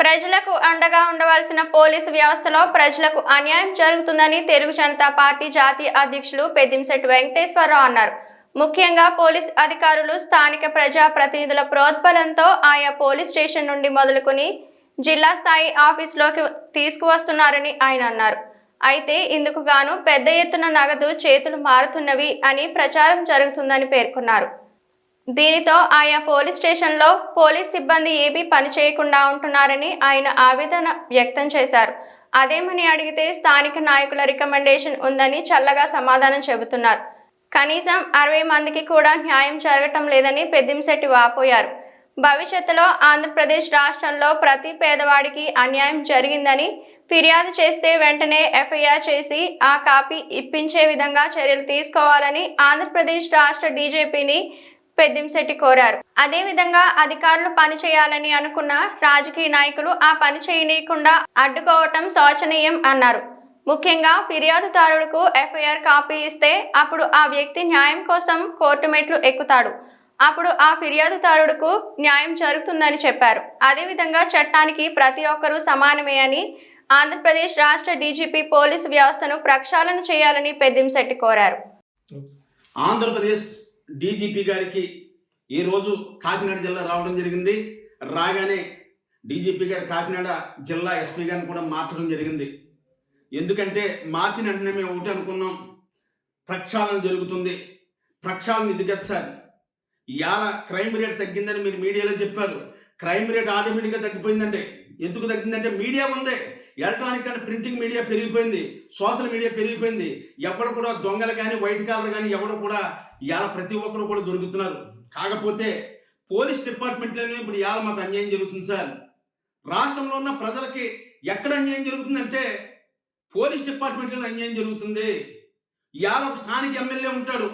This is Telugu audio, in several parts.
ప్రజలకు అండగా ఉండవలసిన పోలీసు వ్యవస్థలో ప్రజలకు అన్యాయం జరుగుతుందని తెలుగు జనతా పార్టీ జాతీయ అధ్యక్షులు పెద్దింశెట్టి వెంకటేశ్వరరావు అన్నారు. ముఖ్యంగా పోలీస్ అధికారులు స్థానిక ప్రజా ప్రతినిధుల ప్రోద్బలంతో ఆయా పోలీస్ స్టేషన్ నుండి మొదలుకొని జిల్లా స్థాయి ఆఫీసులోకి తీసుకువస్తున్నారని ఆయన అన్నారు. అయితే ఇందుకు గాను పెద్ద ఎత్తున నగదు చేతులు మారుతున్నవి అని ప్రచారం జరుగుతుందని పేర్కొన్నారు. దీనితో ఆయా పోలీస్ స్టేషన్లో పోలీస్ సిబ్బంది ఏమీ పని చేయకుండా ఉంటున్నారని ఆయన ఆవేదన వ్యక్తం చేశారు. అదేమని అడిగితే స్థానిక నాయకుల రికమెండేషన్ ఉందని చల్లగా సమాధానం చెబుతున్నారు. కనీసం అరవై మందికి కూడా న్యాయం జరగటం లేదని పెద్దింశెట్టి వాపోయారు. భవిష్యత్తులో ఆంధ్రప్రదేశ్ రాష్ట్రంలో ప్రతి పేదవాడికి అన్యాయం జరిగిందని ఫిర్యాదు చేస్తే వెంటనే ఎఫ్ఐఆర్ చేసి ఆ కాపీ ఇప్పించే విధంగా చర్యలు తీసుకోవాలని ఆంధ్రప్రదేశ్ రాష్ట్ర డీజీపీని పెద్దింశెట్టి కోరారు. అదేవిధంగా అధికారులు పని చేయాలని అనుకున్న రాజకీయ నాయకులు ఆ పని చేయనీయకుండా అడ్డుకోవటం శోచనీయం అన్నారు. ముఖ్యంగా ఫిర్యాదుదారుడుకు ఎఫ్ఐఆర్ కాపీ ఇస్తే అప్పుడు ఆ వ్యక్తి న్యాయం కోసం కోర్టు మెట్లు ఎక్కుతాడు. అప్పుడు ఆ ఫిర్యాదుదారుడుకు న్యాయం జరుగుతుందని చెప్పారు. అదేవిధంగా చట్టానికి ప్రతి ఒక్కరూ సమానమే అని ఆంధ్రప్రదేశ్ రాష్ట్ర డీజీపీ పోలీసు వ్యవస్థను ప్రక్షాళన చేయాలని పెద్దింశెట్టి కోరారు. ఆంధ్రప్రదేశ్ డీజీపీ గారికి ఈరోజు కాకినాడ జిల్లా రావడం జరిగింది. రాగానే డీజీపీ గారు కాకినాడ జిల్లా ఎస్పీ గారిని కూడా మార్చడం జరిగింది. ఎందుకంటే మార్చిన వెంటనే మేము ఒకటి అనుకున్నాం. ప్రక్షాళన జరుగుతుంది. ప్రక్షాళన ఇది కదా సార్. ఇవాళ క్రైమ్ రేట్ తగ్గిందని మీరు మీడియాలో చెప్పారు. క్రైమ్ రేట్ ఆటోమేటిక్గా తగ్గిపోయిందండి ఎందుకు తగ్గిందంటే మీడియా ఉంది. ఎలక్ట్రానిక్ అండ్ ప్రింటింగ్ మీడియా పెరిగిపోయింది. సోషల్ మీడియా పెరిగిపోయింది. ఎవడు కూడా దొంగలు కానీ వైట్ కాలర్ కానీ ఎవడు కూడా ఇవాళ ప్రతి ఒక్కరు కూడా దొరుకుతున్నారు. కాకపోతే పోలీస్ డిపార్ట్మెంట్లోనే ఇప్పుడు ఇవాళ మాకు అన్యాయం జరుగుతుంది సార్. రాష్ట్రంలో ఉన్న ప్రజలకి ఎక్కడ అన్యాయం జరుగుతుందంటే పోలీస్ డిపార్ట్మెంట్లో అన్యాయం జరుగుతుంది. ఇవాళ ఒక స్థానిక ఎమ్మెల్యే ఉంటాడు.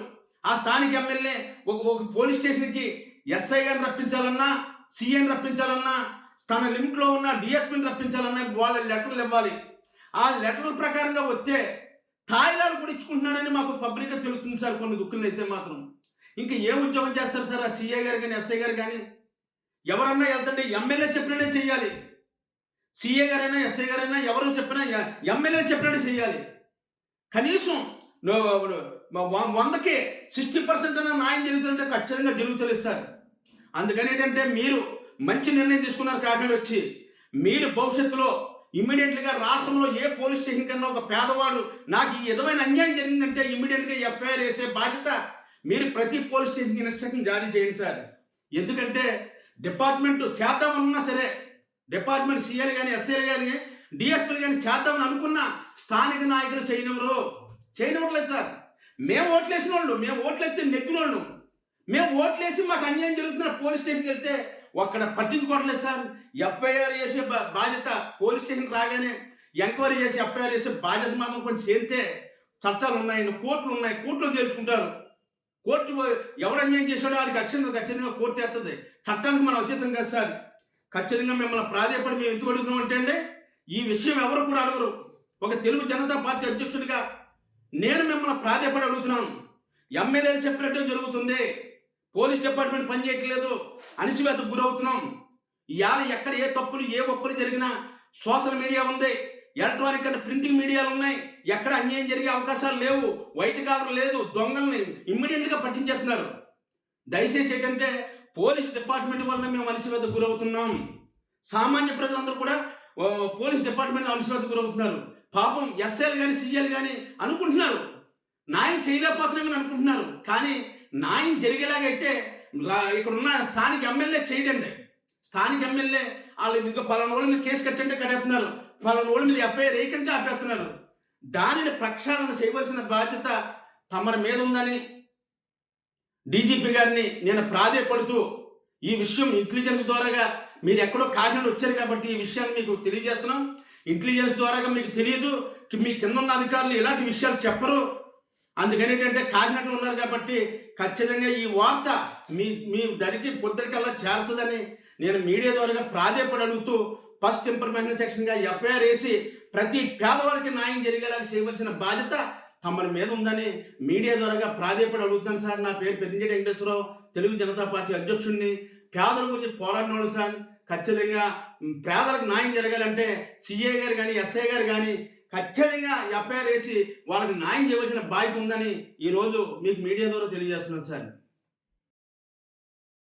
ఆ స్థానిక ఎమ్మెల్యే ఒక ఒక పోలీస్ స్టేషన్కి ఎస్ఐ గారిని రప్పించాలన్నా సీఎం రప్పించాలన్నా తన లిమిట్లో ఉన్న డిఎస్పీని రప్పించాలన్నా వాళ్ళ లెటర్లు ఇవ్వాలి. ఆ లెటర్ల ప్రకారంగా వస్తే తాయిలాలు కూడా ఇచ్చుకుంటున్నారని మాకు పబ్లిక్గా తెలుస్తుంది సార్ కొన్ని దుక్కులు అయితే మాత్రం. ఇంకా ఏ ఉద్యోగం చేస్తారు సార్ ఆ సీఏ గారు కానీ ఎస్ఐ గారు కానీ ఎవరన్నా వెళ్తుంటే ఎమ్మెల్యే చెప్పినట్టే చేయాలి సీఏ గారైనా ఎస్ఐ గారైనా ఎవరు చెప్పినా ఎమ్మెల్యే చెప్పినట్టు చేయాలి. కనీసం నువ్వు వందకి సిక్స్టీ పర్సెంట్ అన్న న్యాయం జరుగుతుందంటే ఖచ్చితంగా జరుగుతలేదు సార్. అందుకని ఏంటంటే మీరు మంచి నిర్ణయం తీసుకున్నారు కాకినాడ వచ్చి. మీరు భవిష్యత్తులో ఇమ్మీడియట్గా రాష్ట్రంలో ఏ పోలీస్ స్టేషన్ కన్నా ఒక పేదవాడు నాకు ఈ విధమైన అన్యాయం జరిగిందంటే ఇమ్మీడియట్గా ఎఫ్ఐఆర్ వేసే బాధ్యత మీరు ప్రతి పోలీస్ స్టేషన్కి ఇన్స్ట్రక్షన్ జారీ చేయండి సార్. ఎందుకంటే డిపార్ట్మెంట్ చేద్దామన్నా సరే డిపార్ట్మెంట్ సీఎల్ కానీ ఎస్ఏలు కానీ డిఎస్పీలు కానీ చేద్దామని అనుకున్న స్థానిక నాయకులు చేయనివ్వరు. చేయనివ్వట్లేదు సార్. మేము ఓట్లేసిన వాళ్ళు మేము ఓట్లేస్తే నెగ్గిన వాళ్ళు మేము ఓట్లేసి మాకు అన్యాయం జరుగుతున్న పోలీస్ స్టేషన్కి వెళ్తే ఒక్కడ పట్టించుకోవట్లేదు సార్. ఎఫ్ఐఆర్ చేసే బా- బాధ్యత పోలీస్ స్టేషన్కి రాగానే ఎంక్వైరీ చేసి ఎఫ్ఐఆర్ చేసే బాధ్యత మాత్రం కొంచెం చేస్తే చట్టాలు ఉన్నాయండి కోర్టులు ఉన్నాయి కోర్టులో తేల్చుకుంటారు. కోర్టు ఎవరు అన్యాయం చేశాడో వాడికి ఖచ్చితంగా ఖచ్చితంగా కోర్టు వేస్తుంది చట్టానికి మనం అతీతం కదా సార్. ఖచ్చితంగా మిమ్మల్ని ప్రాధాయపడి మేము ఎందుకు అడుగుతున్నాం అంటే అండి ఈ విషయం ఎవరు కూడా అడగరు. ఒక తెలుగు జనతా పార్టీ అధ్యక్షుడిగా నేను మిమ్మల్ని ప్రాధాయపడి అడుగుతున్నాను. ఎమ్మెల్యేలు చెప్పినట్టే జరుగుతుంది. పోలీస్ డిపార్ట్మెంట్ పనిచేయట్లేదు అణిసివేతకు గురవుతున్నాం. ఇవాళ ఎక్కడ ఏ తప్పులు ఏ ఒప్పులు జరిగినా సోషల్ మీడియా ఉంది. ఎలక్ట్రానిక్ అండ్ ప్రింటింగ్ మీడియాలు ఉన్నాయి. ఎక్కడ అన్యాయం జరిగే అవకాశాలు లేవు. వైట్ కాలర్ లేదు. దొంగల్ని ఇమ్మీడియట్గా పట్టించేస్తున్నారు. దయచేసి ఏంటంటే పోలీస్ డిపార్ట్మెంట్ వల్ల మేము అలసివేత గురవుతున్నాం. సామాన్య ప్రజలందరూ కూడా పోలీస్ డిపార్ట్మెంట్ అలసివేత గురవుతున్నారు. పాపం ఎస్ఐలు కానీ సీఎలు కానీ అనుకుంటున్నారు. న్యాయం చేయలేకపోతున్నామని అనుకుంటున్నారు. కానీ న్యాయం జరిగేలాగైతే ఇక్కడ ఉన్న స్థానిక ఎమ్మెల్యే చేయడండి. స్థానిక ఎమ్మెల్యే వాళ్ళు ఇంకా పలానా రోజుల మీద కేసు కట్టంటే కట్టేస్తున్నారు. పలానా రోజుల మీద ఎఫ్ఐఆర్ వేయకంటే ఆపేస్తున్నారు. దానిని ప్రక్షాళన చేయవలసిన బాధ్యత తమరి మీద ఉందని డీజీపీ గారిని నేను ప్రాధేయపడుతూ ఈ విషయం ఇంటెలిజెన్స్ ద్వారాగా మీరు ఎక్కడో కాకినాడ వచ్చారు కాబట్టి ఈ విషయాన్ని మీకు తెలియజేస్తున్నాం. ఇంటెలిజెన్స్ ద్వారాగా మీకు తెలియదు. మీ కింద ఉన్న అధికారులు ఇలాంటి విషయాలు చెప్పరు. అందుకని ఏంటంటే కాకినాడలో ఉన్నారు కాబట్టి ఖచ్చితంగా ఈ వార్త మీ మీ దరికి పొద్దురికల్లా చేరుతుందని నేను మీడియా ద్వారా ప్రాధేయపడి అడుగుతూ ఫస్ట్ ఇన్ఫర్మేషన్ సెక్షన్గా ఎఫ్ఐఆర్ వేసి ప్రతి పేదవాడికి న్యాయం జరిగేలా చేయవలసిన బాధ్యత తమ మీద ఉందని మీడియా ద్వారా ప్రాధేయపడి అడుగుతాను సార్. నా పేరు పెద్దించేటి వెంకటేశ్వరరావు తెలుగు జనతా పార్టీ అధ్యక్షుడిని. పేదల గురించి పోరాడిన వాళ్ళు సార్. ఖచ్చితంగా పేదలకు న్యాయం జరగాలంటే సిఏ గారు కానీ ఎస్ఐ గారు కానీ ఖచ్చితంగా ఎఫ్ఐఆర్ వేసి వాళ్ళకి న్యాయం చేయవలసిన బాధ్యత ఉందని ఈరోజు మీకు మీడియా ద్వారా తెలియజేస్తున్నాను సార్.